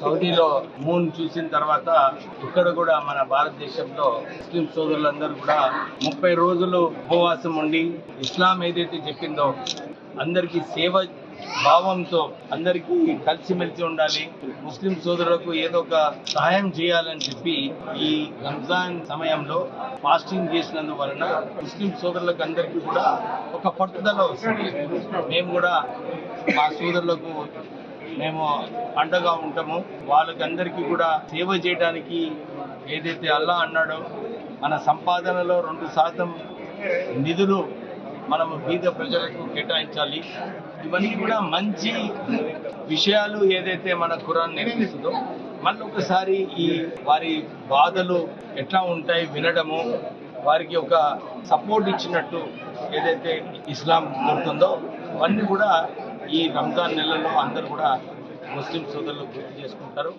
సౌదీలో మూన్ చూసిన తర్వాత ఇక్కడ కూడా మన భారతదేశంలో ముస్లిం సోదరులందరూ కూడా ముప్పై రోజులు ఉపవాసం ఉండి ఇస్లాం ఏదైతే చెప్పిందో అందరికీ సేవ భావంతో అందరికీ కలిసిమెలిసి ఉండాలి. ముస్లిం సోదరులకు ఏదో ఒక సహాయం చేయాలని చెప్పి ఈ రంజాన్ సమయంలో ఫాస్టింగ్ చేసినందువలన ముస్లిం సోదరులకు అందరికీ కూడా ఒక పట్టుదల వస్తుంది. మేము కూడా మా సోదరులకు మేము అండగా ఉంటాము. వాళ్ళకందరికీ కూడా సేవ చేయడానికి ఏదైతే అల్లా అన్నాడో మన సంపాదనలో రెండు శాతం నిధులు మనము బీద ప్రజలకు కేటాయించాలి. ఇవన్నీ కూడా మంచి విషయాలు ఏదైతే మన ఖురాన్ నేర్పిస్తుందో మళ్ళీ ఒకసారి ఈ వారి బాధలు ఎట్లా ఉంటాయి వినడము వారికి ఒక సపోర్ట్ ఇచ్చినట్టు ఏదైతే ఇస్లాం కోరుతుందో అవన్నీ కూడా ఈ రంజాన్ నెలలో అందరూ కూడా ముస్లిం సోదరులు గుర్తు చేసుకుంటారు.